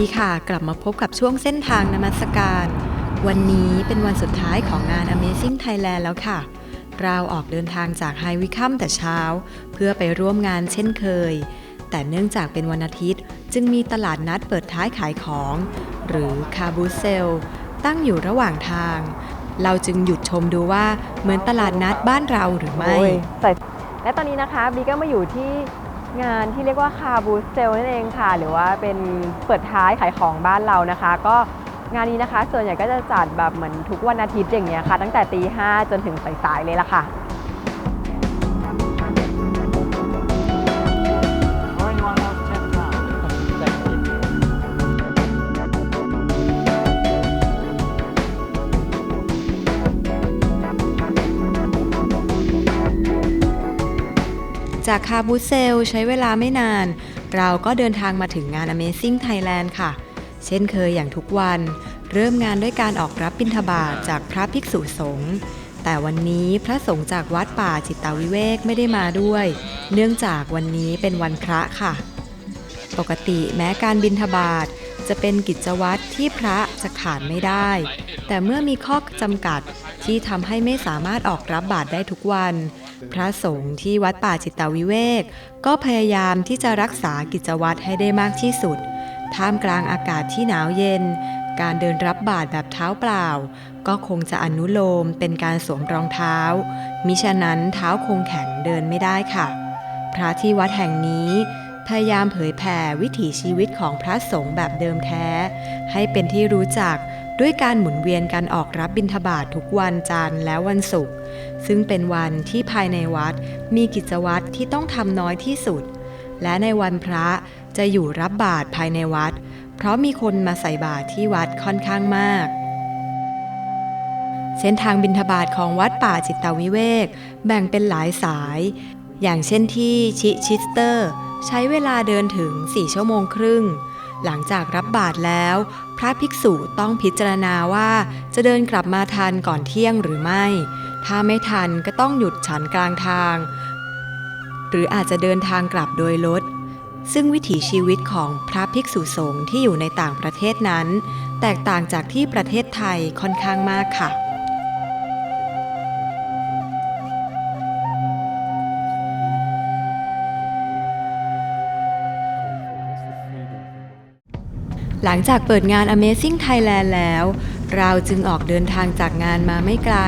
ดีค่ะ กลับมาพบกับช่วงเส้นทางนมัสการ วันนี้เป็นวันสุดท้ายของงาน Amazing Thailand แล้วค่ะ เราออกเดินทางจากไฮวิคัมแต่เช้า เพื่อไปร่วมงานเช่นเคย แต่เนื่องจากเป็นวันอาทิตย์ จึงมีตลาดนัดเปิดท้ายขายของ หรือคาบูเซล ตั้งอยู่ระหว่างทาง เราจึงหยุดชมดูว่าเหมือนตลาดนัดบ้านเราหรือไม่ และตอนนี้นะคะบีก็มาอยู่ที่ งานที่เรียกว่าคาบูสเซลนั่นเองค่ะ หรือว่าเป็นเปิดท้ายขายของบ้านเรานะคะ ก็งานนี้นะคะ ส่วนใหญ่ก็จะจัดแบบเหมือนทุกวันอาทิตย์อย่างเงี้ยค่ะ ตั้งแต่ตีห้าจนถึงสายๆเลยล่ะค่ะ จากคาบูเซลใช้เวลาไม่นาน เราก็เดินทางมาถึงงาน Amazing Thailand ค่ะ เช่นเคยอย่างทุกวัน เริ่มงานด้วยการออกรับบิณฑบาตจากพระภิกษุสงฆ์แต่วันนี้พระสงฆ์จากวัดป่าจิตตวิเวกไม่ได้มาด้วย เนื่องจากวันนี้เป็นวันพระค่ะ ปกติแม้การบิณฑบาตจะเป็นกิจวัตรที่พระจะขาดไม่ได้ แต่เมื่อมีข้อจำกัดที่ทำให้ไม่สามารถออกรับบาตรได้ทุกวัน พระสงฆ์ที่วัดป่าจิตตวิเวก ก็พยายามที่จะรักษากิจวัตรให้ได้มากที่สุด ท่ามกลางอากาศที่หนาวเย็น การเดินรับบาตรแบบเท้าเปล่า ก็คงจะอนุโลมเป็นการสวมรองเท้า มิฉะนั้นเท้าคงแข็งเดินไม่ได้ค่ะ พระที่วัดแห่งนี้พยายามเผยแผ่วิถีชีวิตของพระสงฆ์แบบเดิมแท้ ให้เป็นที่รู้จัก ด้วยการหมุนเวียนการออกรับบิณฑบาตททุกวันจันทร์และวันศุกร์ซึ่งเป็นวันที่ภายในวัดมีกิจวัตรที่ต้องทำน้อยที่สุด และในวันพระจะอยู่รับบาตรภายในวัด เพราะมีคนมาใส่บาตรที่วัดค่อนข้างมาก เส้นทางบิณฑบาตของวัดป่าจิตตวิเวก แบ่งเป็นหลายสาย อย่างเช่นที่ชิชิสเตอร์ ใช้เวลาเดินถึง 4 ชั่วโมงครึ่ง หลังจากรับบาตรแล้ว พระภิกษุต้องพิจารณาว่า จะเดินกลับมาทันก่อนเที่ยงหรือไม่ ถ้าไม่ทันก็ต้องหยุดฉันกลางทาง หรืออาจจะเดินทางกลับโดยรถซึ่งวิถีชีวิตของพระภิกษุสงฆ์ที่อยู่ในต่างประเทศนั้น แตกต่างจากที่ประเทศไทยค่อนข้างมากค่ะ หลังจากเปิดงาน Amazing Thailand แล้ว เราจึงออกเดินทางจากงานมาไม่ไกล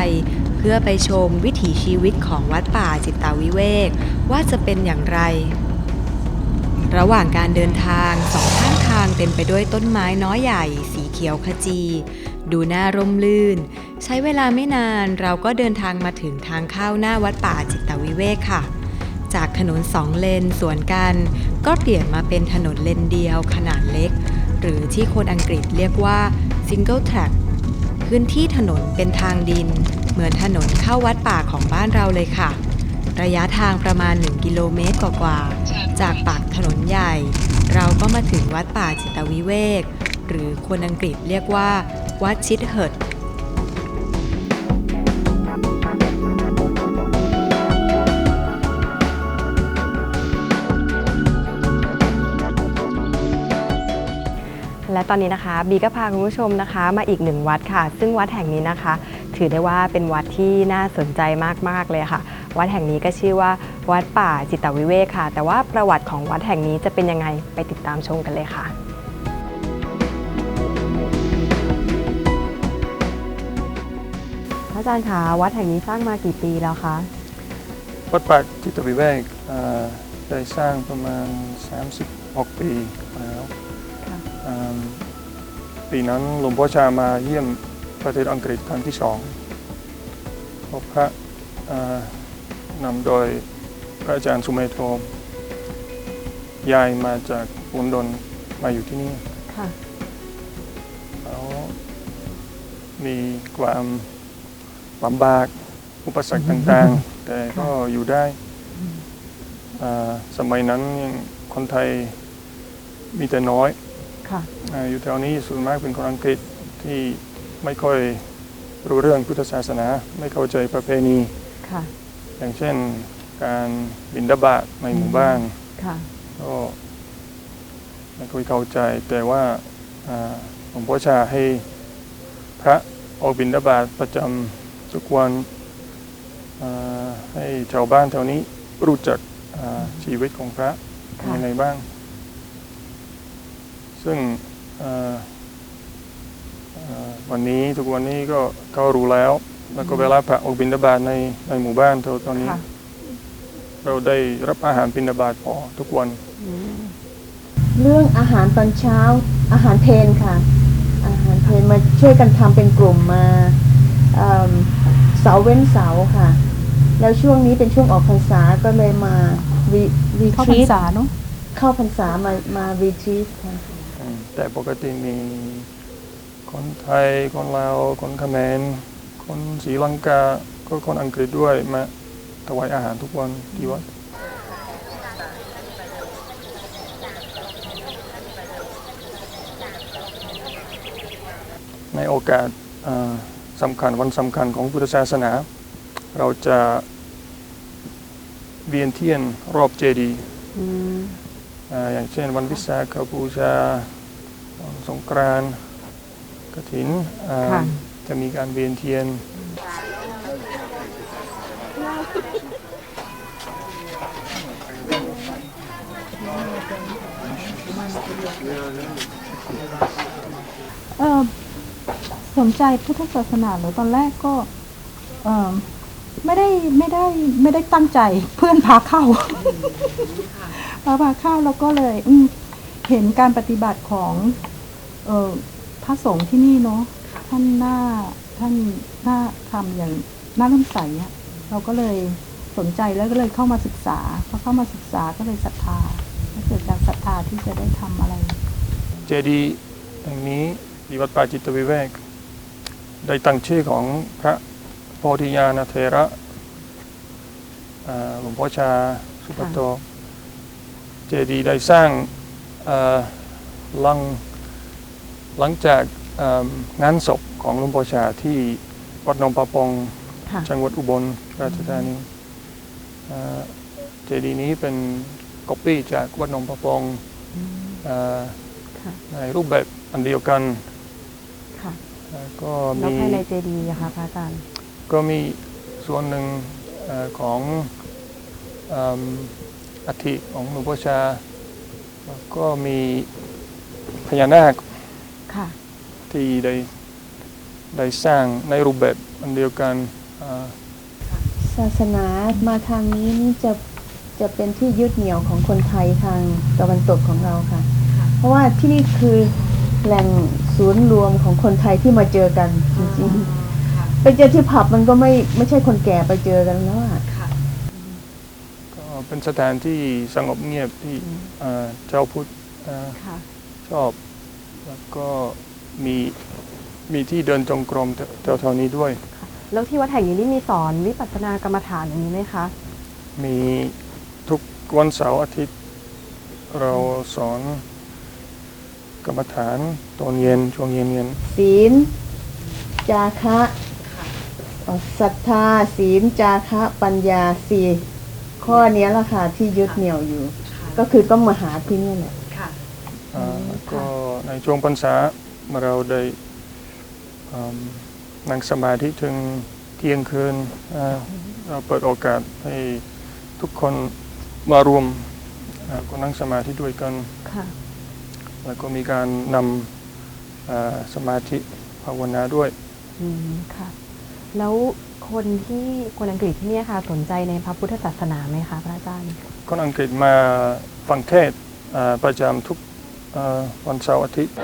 เพื่อไปชมวิถีชีวิตของวัดป่าจิตตาวิเวก ว่าจะเป็นอย่างไร ระหว่างการเดินทางสองข้างทางเต็มไปด้วยต้นไม้น้อยใหญ่ สีเขียวขจี ดูน่าร่มรื่น ใช้เวลาไม่นานเราก็เดินทางมาถึงทางเข้าหน้าวัดป่าจิตตวิเวกค่ะจากถนนสองเลนสวนกัน ก็เปลี่ยนมาเป็นถนนเลนเดียวขนาดเล็ก หรือที่คนอังกฤษเรียกว่า single track พื้นที่ถนนเป็นทางดิน เหมือนถนนเข้าวัดป่าของบ้านเราเลยค่ะ ระยะทางประมาณ 1 กิโลเมตรกว่าๆ จากปากถนนใหญ่ เราก็มาถึงวัดป่าจิตวิเวก หรือคนอังกฤษเรียกว่า วัดชิดเฮิร์ และตอนนี้นะคะบีก็พาคุณผู้ชมนะคะ มาอีกหนึ่งวัดค่ะ ซึ่งวัดแห่งนี้นะคะ ถือได้ว่าเป็นวัดที่น่าสนใจมากๆเลยค่ะ วัดแห่งนี้ก็ชื่อว่า วัดป่าจิตวิเวกค่ะ แต่ว่าประวัติของวัดแห่งนี้จะเป็นยังไงไปติดตามชมกันเลยค่ะอาจารย์คะวัดแห่งนี้สร้างมากี่ปีแล้วคะวัดป่าจิตวิเวกได้สร้างประมาณ 36 ปี ปีนั้นหลวงพ่อชามาเยี่ยมประเทศอังกฤษครั้งที่สองพบพระเอ่อนำโดยพระอาจารย์สุเมโทย้ายมาจากลอนดอนมาอยู่ที่นี่ค่ะแล้วมีความลำบากอุปสรรคต่างๆ แต่ก็อยู่ได้อ่าสมัยนั้นยังคนไทยมีแต่น้อยค่ะ อาอยู่แถวนี้ส่วนมากเป็นคนอังกฤษที่ไม่ค่อยรู้เรื่องพุทธศาสนา ไม่เข้าใจประเพณีค่ะอย่างเช่นการบินดาบาตในหมู่บ้านค่ะก็ไม่ค่อยเข้าใจแต่ว่าอ่าหลวงพ่อชาให้พระออกบินดาบาตประจำทุกวันอ่าให้ชาวบ้านแถวนี้รู้จักอ่าชีวิตของพระเป็นค่ะยังไงบ้าง ซึ่งอ่าอ่าวันนี้ทุกวันนี้ก็เขารู้แล้ว แล้วก็เวลาพระออกบินดาบาตในในหมู่บ้านเท่าตอนนี้ค่ะเราได้รับอาหารบิณฑบาตพอทุกวันอืมเรื่องอาหารตอนเช้าอาหารเพนค่ะ อาหารเพนมาช่วยกันทำเป็นกลุ่มมาเอิ่มเสาร์เว้นเสาร์ค่ะ แล้วช่วงนี้เป็นช่วงออกพรรษาก็เลยมารีรีเข้าทพรรีรตษาเนาะเข้าพรรษามามารีทรีตค่ะอืม แต่ปกติมีคนไทย คนลาว คนเขมร คนศรีลังกา ก็คนอังกฤษด้วยมาถวายอาหารทุกวันที่วัดในโอกาสอ่าสำคัญวันสำคัญของพุทธศาสนา เราจะเวียนเทียนรอบเจดีย์อืมอ่าอย่างเช่นวันวิสาขบูชาวัน สงกรานต์กฐินอ่าค่ะ จะมีการเวียนเทียน เออสนใจพุทธศาสนาเลยตอนแรกก็เออไม่ได้ไม่ได้ไม่ได้ตั้งใจเพื่อนพาเข้า พาพาเข้าแล้วก็เลยอืมเห็นการปฏิบัติของ เออพระสงฆ์ที่นี่เนาะท่านหน้าท่านหน้าทำอย่างน่าเลื่อมใสอะเราก็เลยสนใจแล้วก็เลยเข้ามาศึกษาพอเข้ามาศึกษาก็เลยศรัทธาแล้วเกิดจากศรัทธาที่จะได้ทำอะไร เจดีย์แห่งนี้ที่วัดป่าจิตวิเวก ได้ตั้งชื่อของพระโพธิญาณเทระอ่าหลวงพ่อชาสุปโต เจดีย์ได้สร้างอ่าหลัง หลังจากอ่างานศพของหลวงพ่อชาที่วัดหนองปะปองค่ะจังหวัดอุบลราชธานีอ่าเจดีย์นี้เป็นก๊อปปี้จากวัดหนองปะปองอ่าค่ะในรูปแบบอันเดียวกันค่ะแล้วก็แล้วมีภายในเจดีย์อะคะพระอาจารย์ก็มีส่วนหนึ่งเอ่อของอืมอัฐิของหลวงพ่อชาแล้วก็มีพญานาคค่ะ ที่ได้ได้สร้างในรูปแบบอันเดียวกันอ่าศาสนามาทางนี้นี่จะจะเป็นที่ยึดเหนี่ยวของคนไทยทางตะวันตกของเราค่ะ เพราะว่าที่นี่คือแหล่งศูนย์รวมของคนไทยที่มาเจอกันจริงๆ ไปเจอที่ผับมันก็ไม่ไม่ใช่คนแก่ไปเจอกันแล้วอะก็เป็นสถานที่สงบเงียบที่อ่าเจ้าพุทธอ่าค่ะชอบ แล้วก็มีมีที่เดินจงกรมแถวๆนี้ด้วย แล้วที่วัดแห่งนี้นี่มีสอนวิปัสสนากรรมฐานอย่างนี้ไหมคะ มีทุกวันเสาร์อาทิตย์ เราสอนกรรมฐานตอนเย็นช่วงเย็นเย็นศีลจาคะเอ่อศรัทธาศีลจาคะปัญญาสี่ข้อเนี้ยแหละค่ะที่ยึดเหนี่ยวอยู่ ก็คือต้องมาหาที่นี่แหละอ่าแล้วก็ ในช่วงพรรษาเราได้อืมนั่งสมาธิถึงเที่ยงคืนอ่าเราเปิดโอกาสให้ทุกคนมารวมอ่าก็นั่งสมาธิด้วยกันค่ะแล้วก็มีการนำอ่าสมาธิภาวนาด้วยอืมค่ะ แล้วคนที่คนอังกฤษที่เนี่ยค่ะสนใจในพระพุทธศาสนาไหมคะพระอาจารย์ คนอังกฤษมาฟังเทศน์อ่าประจำทุกอ่า วันเสาร์อาทิตย์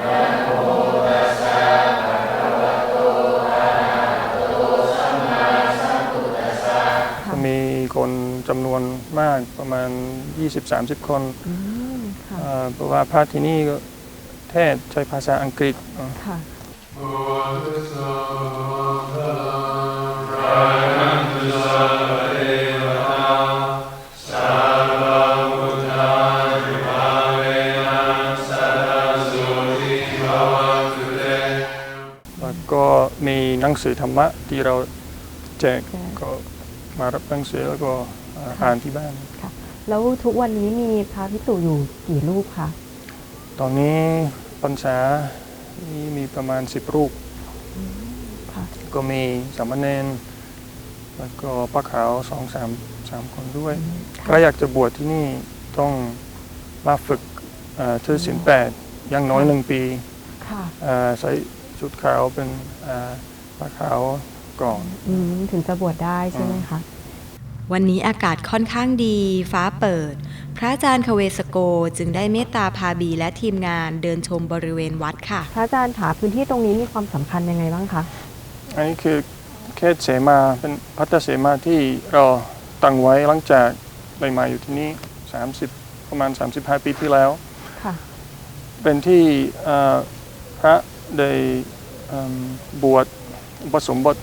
ก็มีคนจำนวนมากประมาณ 20-30 คนอืมค่ะอ่าเพราะว่าพระที่นี่ก็เทศน์ใช้ภาษาอังกฤษอ่าค่ะ ก็มีหนังสือธรรมะที่เราแจกแจกก็มารับหนังสือแล้วก็อ่าอ่านที่บ้านแล้วทุกวันนี้มีพระพิสุอยู่กี่รูปคะตอนนี้พรรษานี่มีประมาณ10รูปค่ะก็มีสามเณรแล้วก็พระขาวสองสามสามคนด้วยค่ะถ้าอยากจะบวชที่นี่ต้องมาฝึกเอ่อถือศีลแปดอยังน้อยหนึ่งปีค่ะเอ่อใส่ ชุดขาวเป็นเอ่อพระขาวก่อนอืมถึงจะบวชได้ใช่ไหมคะ วันนี้อากาศค่อนข้างดีฟ้าเปิด พระอาจารย์คเวสโกจึงได้เมตตาพาบีและทีมงานเดินชมบริเวณวัดค่ะ พระอาจารย์ค่ะพื้นที่ตรงนี้มีความสำคัญยังไงบ้างคะ อันนี้คือเขตเสมาเป็นพัฒเสมาที่เราตั้งไว้หลังจากได้มาอยู่ที่นี่30 ประมาณ 35 ปีที่แล้ว ค่ะ เป็นที่เอ่อพระ ได้เอิ่มบวชอุปสมบท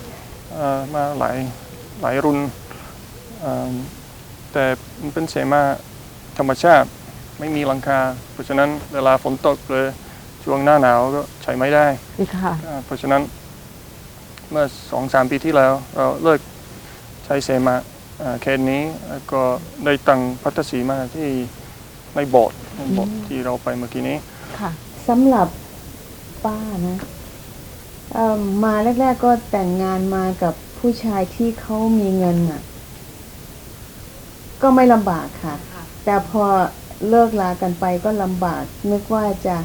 เอ่อมาหลายหลายรุ่นเอิ่มแต่มันเป็นเสมาธรรมชาติไม่มีหลังคา เพราะฉะนั้นเวลาฝนตกหรือช่วงหน้าหนาวก็ใช้ไม่ได้อีกค่ะอ่าเพราะฉะนั้นเมื่อสองสามปีที่แล้ว เราเลิกใช้เสมาอ่าเขตนี้แล้วก็ได้ตั้งพัทสีมาที่ในโบสถ์ในโบสถ์ที่เราไปเมื่อกี้นี้ค่ะสำหรับ ป้านะเอิ่มมาแรก ๆ ก็แต่งงานมากับผู้ชายที่เขามีเงินอะ ก็ไม่ลำบากค่ะ แต่พอเลิกลากันไปก็ลำบาก นึกว่าจะ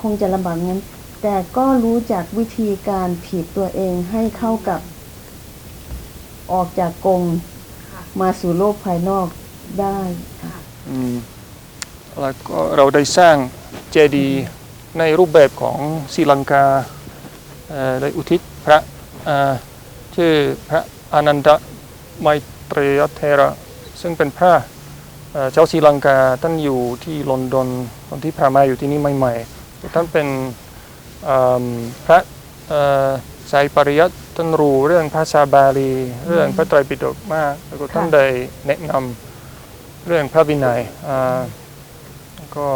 คงจะลำบากงั้น แต่ก็รู้จักวิธีการถีบตัวเองให้เข้ากับออกจากกรงมาสู่โลกภายนอกได้ค่ะอืมแล้วก็เราได้สร้างเจดีย์ ในรูปแบบของศรีลังกาเอ่อได้อุทิศพระชื่อพระอนันตไมตรยเทระ ซึ่งเป็นพระเจ้าศรีลังกาท่านอยู่ที่ลอนดอนตอนที่พามาอยู่ที่นี่ใหม่ๆท่านเป็นพระสายปริยัติท่านรู้เรื่องภาษาบาลี เรื่องพระไตรปิฎกมากแล้วก็ท่านได้แนะนำเรื่องพระวินัยก็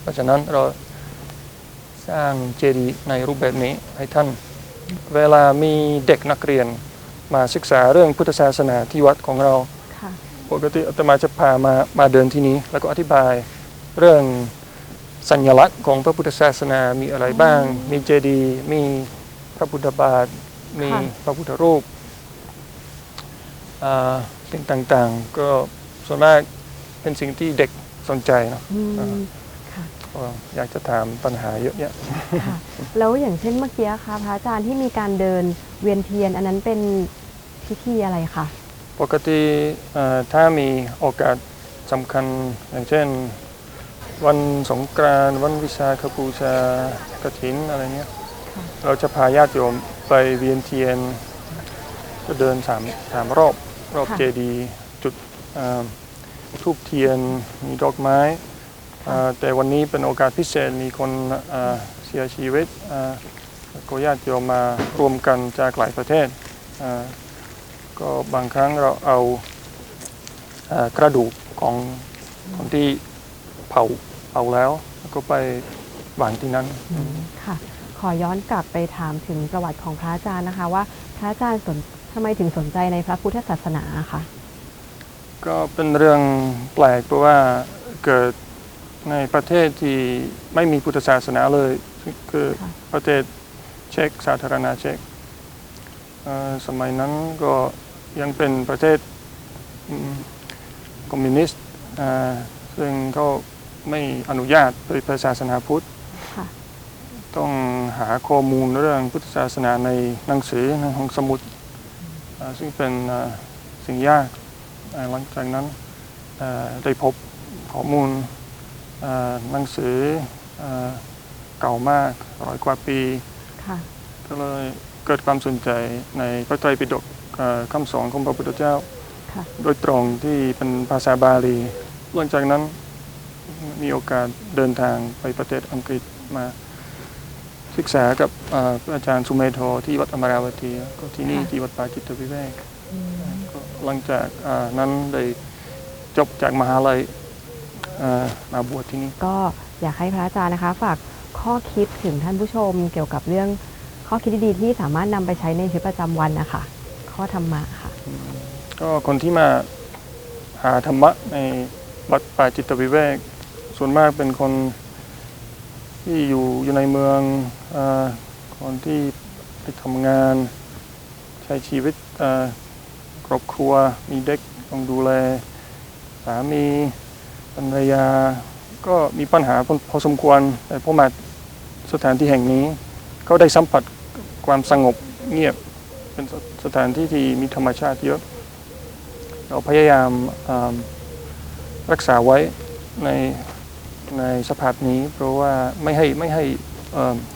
เพราะฉะนั้นเรา สร้างเจดีย์ในรูปแบบนี้ให้ท่าน เวลามีเด็กนักเรียนมาศึกษาเรื่องพุทธศาสนาที่วัดของเราค่ะปกติอาตมาจะพามามาเดินที่นี้ แล้วก็อธิบายเรื่องสัญลักษณ์ของพระพุทธศาสนามีอะไรบ้าง มีเจดีย์มีพระพุทธบาท มีค่ะพระพุทธรูปอ่าสิ่งต่างๆ ก็ส่วนมากเป็นสิ่งที่เด็กสนใจเนาะอืมอ่าค่ะ ก็อยากจะถามปัญหาเยอะแยะค่ะแล้วอย่างเช่นเมื่อกี้ค่ะพระอาจารย์ที่มีการเดินเวียนเทียน อันนั้นเป็นพิธีอะไรคะปกติเอ่อถ้ามีโอกาสสำคัญอย่างเช่น วันสงกรานต์วันวิสาขบูชากฐินอะไรเงี้ยค่ะเราจะพาญาติโยมไปเวียนเทียนก็เดินสามสามรอบรอบเจดีย์จุดอ่าทูบเทียนมีดอกไม้อ่า แต่วันนี้เป็นโอกาสพิเศษมีคนอ่าเสียชีวิตอ่าแล้วก็ญาติโยมมารวมกันจากหลายประเทศอ่าก็บางครั้งเราเอาเอ่อกระดูกของคนที่เผาเผาแล้วแล้ว ก็ไปวางที่นั้นค่ะขอย้อนกลับไปถามถึงประวัติของพระอาจารย์นะคะว่าพระอาจารย์สนทำไมถึงสนใจในพระพุทธศาสนาคะก็เป็นเรื่องแปลกเพราะว่าเกิด ในประเทศที่ไม่มีพุทธศาสนาเลย คือค่ะประเทศเช็กสาธารณรัฐเช็กเอ่อสมัยนั้นก็ยังเป็นประเทศอืมคอมมิวนิสต์อ่าซึ่งเขาไม่อนุญาตเผยแพร่ศาสนาพุทธค่ะต้องหาข้อมูลเรื่องพุทธศาสนาในหนังสือในห้องสมุดอ่าซึ่งเป็นอ่าสิ่งยากอ่าหลังจากนั้นอ่าได้พบข้อมูลอ่า หนังสืออ่าเก่ามากร้อยกว่าปีค่ะก็เลยเกิดความสนใจในพระไตรปิฎกอ่าคำสอนของพระพุทธเจ้าค่ะโดยตรงที่เป็นภาษาบาลีหลังจากนั้นมีโอกาสเดินทางไปประเทศอังกฤษมาศึกษากับอ่าอาจารย์สุเมโทที่วัดอมราวตีก็ที่นี่ค่ะที่วัดป่าจิตวิเวกก็หลังจากอ่านั้นได้จบจากมหาลัยอ่า มาบวชที่นี่ ก็อยากให้พระอาจารย์นะคะ ฝากข้อคิดถึงท่านผู้ชมเกี่ยวกับเรื่องข้อคิดดีๆที่สามารถนำไปใช้ในชีวิตประจำวันนะคะข้อธรรมะค่ะ ก็คนที่มาหาธรรมะในวัดป่าจิตวิเวกส่วนมากเป็นคนที่อยู่อยู่ในเมืองอคนที่ไปทำงาน ใช้ชีวิตครอบครัว มีเด็กต้องดูแล สามี ภรรยาก็มีปัญหาพอพอสมควรแต่พอมาสถานที่แห่งนี้ ก็ได้สัมผัสความสงบเงียบเป็นสสถานที่ที่มีธรรมชาติเยอะ เราพยายามรักษาไว้ในในสภาพนี้ เพราะว่าไม่ให้ไม่ให้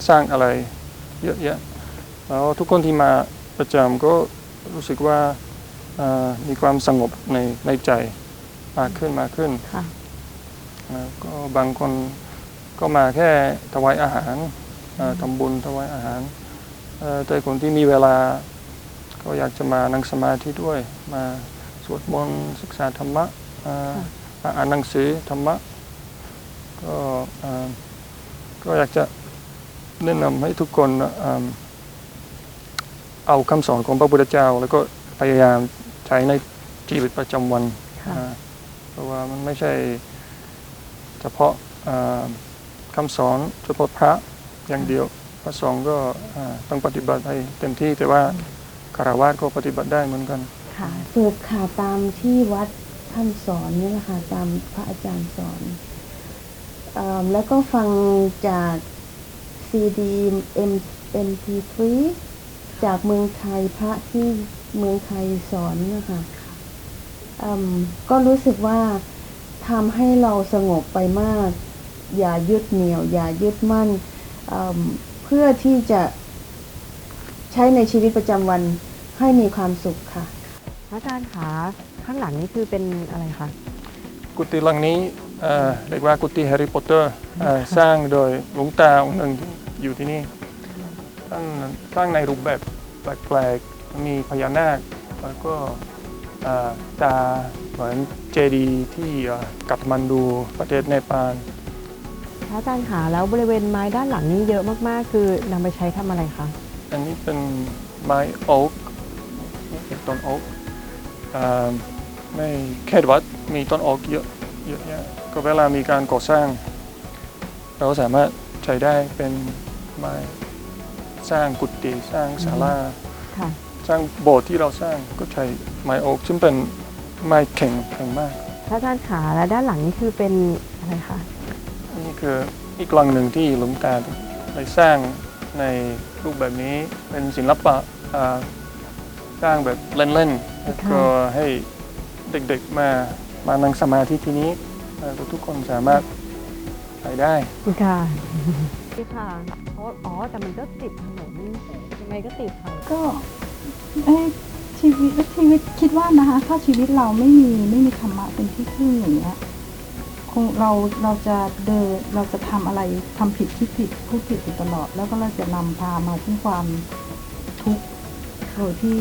สร้างอะไรเยอะแยะแล้วทุกคนที่มาประจำก็รู้สึกว่ามีความสงบในในใจมากขึ้นมากขึ้น ก็บางคนก็มาแค่ถวายอาหารอ่าทำบุญถวายอาหารเอ่อแต่คนที่มีเวลาก็อยากจะมานั่งสมาธิด้วย มาสวดมนต์ศึกษาธรรมะอ่ามาอ่านหนังสือธรรมะก็อ่าก็อยากจะแนะนำให้ทุกคนอ่าเอาคำสอนของพระพุทธเจ้า แล้วก็พยายามใช้ในชีวิตประจำวันค่ะอ่าเพราะว่ามันไม่ใช่ เฉพาะอ่าคำสอนเฉพาะพระอย่างเดียว พระสงฆ์ก็ต้องปฏิบัติให้เต็มที่แต่ว่าคารวะก็ปฏิบัติได้เหมือนกันค่ะเปิดข่าวตามที่วัดท่านสอนนี่แหละค่ะตามพระอาจารย์สอนอแล้วก็ฟังจากซีดีเอ็มเอ็มพีฟรีจากเมืองไทยพระที่เมืองไทยสอนนะคะก็รู้สึกว่า ทำให้เราสงบไปมาก อย่ายึดเหนี่ยว อย่ายึดมั่นอืมเพื่อที่จะใช้ในชีวิตประจำวันให้มีความสุขค่ะ พระอาจารย์คะข้างหลังนี่คือเป็นอะไรคะกุฏิหลังนี้เอ่อเรียกว่ากุฏิแฮร์รี่พอตเตอร์เอ่อสร้างโดยหลวงตาองค์หนึ่งที่อยู่ที่นี่ท่านสร้างในรูปแบบแปลกๆมีพญานาคแล้วก็เอ่อตา เหมือนเจดีย์ที่เอ่อกัตมันดูประเทศเนปาลพระอาจารย์คะแล้วบริเวณไม้ด้านหลังนี่เยอะมากๆ คือนำไปใช้ทำอะไรคะอันนี้เป็นไม้โอ๊กเป็นต้นโอ๊กอ่าในเขตวัดมีต้นโอ๊กเยอะเยอะแยะก็เวลามีการก่อสร้าง เราสามารถใช้ได้เป็นไม้สร้างกุฏิสร้างศาลาค่ะสร้างโบสถ์ที่เราสร้างก็ใช้ไม้โอ๊กซึ่งเป็น ไม้แข็งแข็งมากพระอาจารย์ขาและด้านหลังนี่คือเป็นอะไรคะนี่คืออีกหลังหนึ่งที่หลวงตาได้สร้างในรูปแบบนี้เป็นศิลปะอ่าสร้างแบบเล่นๆแล้วก็ให้เด็กๆมามานั่งสมาธิที่นี้แล้วก็ทุกคนสามารถไปได้ ค่ะนี่ค่ะเพราะอ๋อแต่มันก็ติดถนนยังไงก็ติดค่ะก็เอ้ย ชีวิตชีวิตคิดว่านะคะ ถ้าชีวิตเราไม่มีไม่มีธรรมะเป็นที่พึ่งอย่างเงี้ยคงเราเราจะเดินเราจะทำอะไรทำผิดคิดผิดพูดผิดอยู่ตลอด แล้วก็เราจะนำพามาซึ่งความทุกข์โดยที่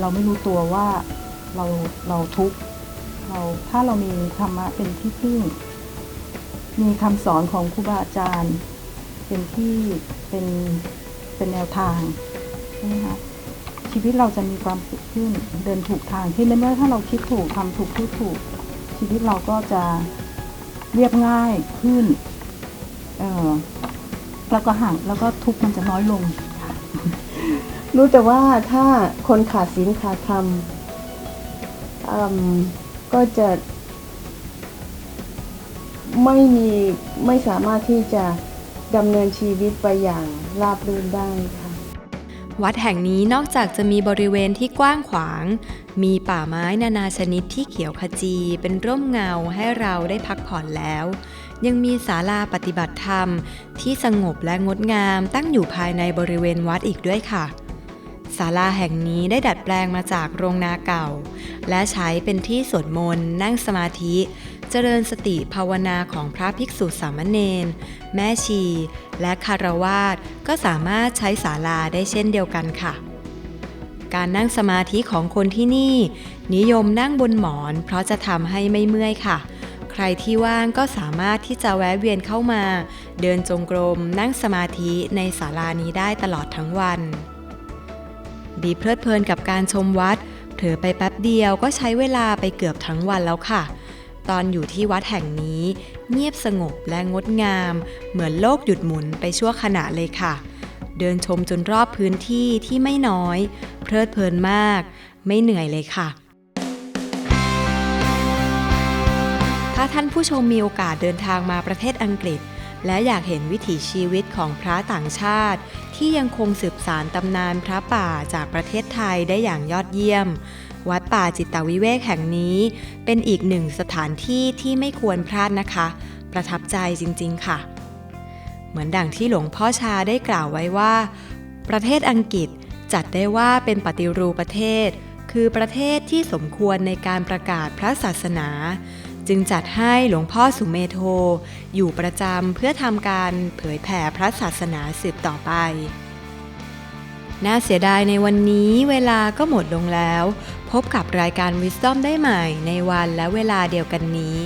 เราไม่รู้ตัวว่าเราเราทุกข์เราถ้าเรามีธรรมะเป็นที่พึ่ง มีคำสอนของครูบาอาจารย์ เป็นที่เป็นเป็นแนวทางใช่ไหมคะ ชีวิตเราจะมีความสุขขึ้น เดินถูกทางที่ในเมื่อถ้าเราคิดถูกทำถูกพูดถูก ชีวิตเราก็จะเรียบง่ายขึ้น เออแล้วก็ห่างแล้วก็ทุกข์มันจะน้อยลงรู้แต่ว่าถ้าคนขาดศีลขาดธรรมอืมก็จะไม่มีไม่สามารถที่จะดำเนินชีวิตไปอย่างราบรื่นได้ค่ะ วัดแห่งนี้นอกจากจะมีบริเวณที่กว้างขวาง มีป่าไม้นานาชนิดที่เขียวขจีเป็นร่มเงาให้เราได้พักผ่อนแล้ว ยังมีศาลาปฏิบัติธรรม ที่สงบและงดงามตั้งอยู่ภายในบริเวณวัดอีกด้วยค่ะศาลาแห่งนี้ได้ดัดแปลงมาจากโรงนาเก่า และใช้เป็นที่สวดมนต์นั่งสมาธิ เจริญสติภาวนาของพระภิกษุสามเณรแม่ชี และคารวาสก็สามารถใช้ศาลาได้เช่นเดียวกันค่ะ การนั่งสมาธิของคนที่นี่ นิยมนั่งบนหมอน เพราะจะทำให้ไม่เมื่อยค่ะ ใครที่ว่างก็สามารถที่จะแวะเวียนเข้ามา เดินจงกรมนั่งสมาธิในศาลานี้ได้ตลอดทั้งวัน ดีเพลิดเพลินกับการชมวัดเผลอไปแป๊บเดียวก็ใช้เวลาไปเกือบทั้งวันแล้วค่ะ ตอนอยู่ที่วัดแห่งนี้ เงียบสงบและงดงาม เหมือนโลกหยุดหมุนไปชั่วขณะเลยค่ะ เดินชมจนรอบพื้นที่ที่ไม่น้อย เพลิดเพลินมาก ไม่เหนื่อยเลยค่ะ ถ้าท่านผู้ชมมีโอกาสเดินทางมาประเทศอังกฤษ และอยากเห็นวิถีชีวิตของพระต่างชาติ ที่ยังคงสืบสารตำนานพระป่าจากประเทศไทยได้อย่างยอดเยี่ยม วัดป่าจิตวิเวกแห่งนี้ เป็นอีกหนึ่งสถานที่ที่ไม่ควรพลาดนะคะ ประทับใจจริง ๆ ค่ะ เหมือนดังที่หลวงพ่อชาได้กล่าวไว้ว่า ประเทศอังกฤษจัดได้ว่าเป็นปฏิรูปประเทศ คือประเทศที่สมควรในการประกาศพระศาสนา จึงจัดให้หลวงพ่อสุเมโท อยู่ประจำเพื่อทำการเผยแผ่พระศาสนาสืบต่อไป น่าเสียดายในวันนี้เวลาก็หมดลงแล้ว พบกับรายการ Wisdom ได้ใหม่ในวันและเวลาเดียวกันนี้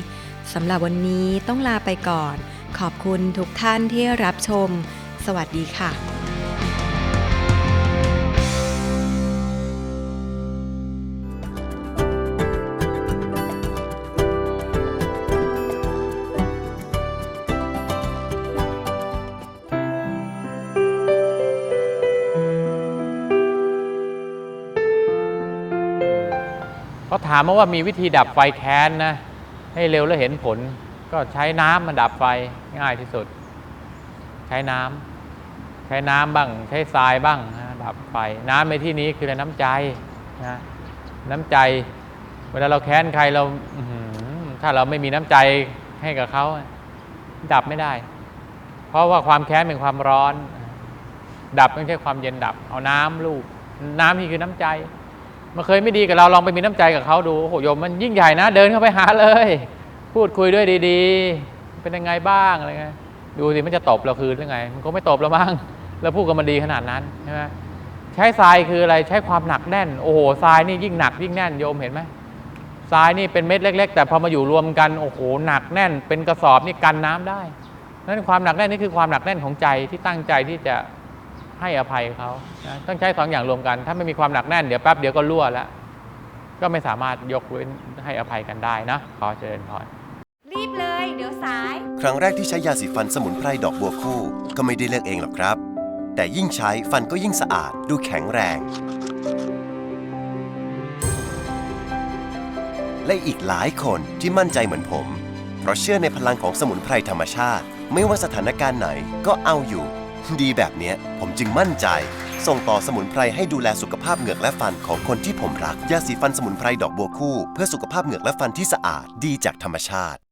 สำหรับวันนี้ต้องลาไปก่อน ขอบคุณทุกท่านที่รับชม สวัสดีค่ะ ถามมาว่ามีวิธีดับไฟแค้นนะ ให้เร็วและเห็นผล ก็ใช้น้ำมาดับไฟง่ายที่สุด ใช้น้ำใช้น้ำบ้าง ใช้ทรายบ้างนะดับไฟ น้ำในที่นี้คือน้ำใจนะน้ำใจ เวลาเราแค้นใครเราถ้าเราไม่มีน้ำใจให้กับเขาดับไม่ได้ เพราะว่าความแค้นเป็นความร้อน ดับไม่ใช่ความเย็นดับ เอาน้ำลูก น้ำนี่คือน้ำใจ มันเคยไม่ดีกับเราลองไปมีน้ำใจกับเขาดูโอ้โหโยมมันยิ่งใหญ่นะเดินเข้าไปหาเลย พูดคุยด้วยดีๆ เป็นยังไงบ้างอะไรเงี้ยดูสิมันจะตบเราคืนหรือไง มันก็ไม่ตบเราบ้างเราพูดกันมันดีขนาดนั้นใช่ไหมใช้ทรายคืออะไรใช้ความหนักแน่น โอ้โหทรายนี่ยิ่งหนักยิ่งแน่นโยมเห็นไหมทรายนี่เป็นเม็ดเล็ก ๆ แต่พอมาอยู่รวมกันโอ้โหหนักแน่น เป็นกระสอบนี่กันน้ำได้นั่นความหนักแน่นนี่คือความหนักแน่นของใจที่ตั้งใจที่จะ ให้อภัยเขานะต้องใช้สองอย่างรวมกัน ถ้าไม่มีความหนักแน่นเดี๋ยวแป๊บเดียวก็รั่วแล้วก็ไม่สามารถยกเว้นให้อภัยกันได้นะขอเจริญพรรีบเลย เดี๋ยวสาย ครั้งแรกที่ใช้ยาสีฟันสมุนไพรดอกบัวคู่ ก็ไม่ได้เลือกเองหรอกครับ แต่ยิ่งใช้ฟันก็ยิ่งสะอาดดูแข็งแรง และอีกหลายคนที่มั่นใจเหมือนผม เพราะเชื่อในพลังของสมุนไพรธรรมชาติ ไม่ว่าสถานการณ์ไหนก็เอาอยู่ ดีแบบเนี้ย ผมจึงมั่นใจ ส่งต่อสมุนไพรให้ดูแลสุขภาพเหงือกและฟันของคนที่ผมรัก ยาสีฟันสมุนไพรดอกบัวคู่ เพื่อสุขภาพเหงือกและฟันที่สะอาดดีจากธรรมชาติ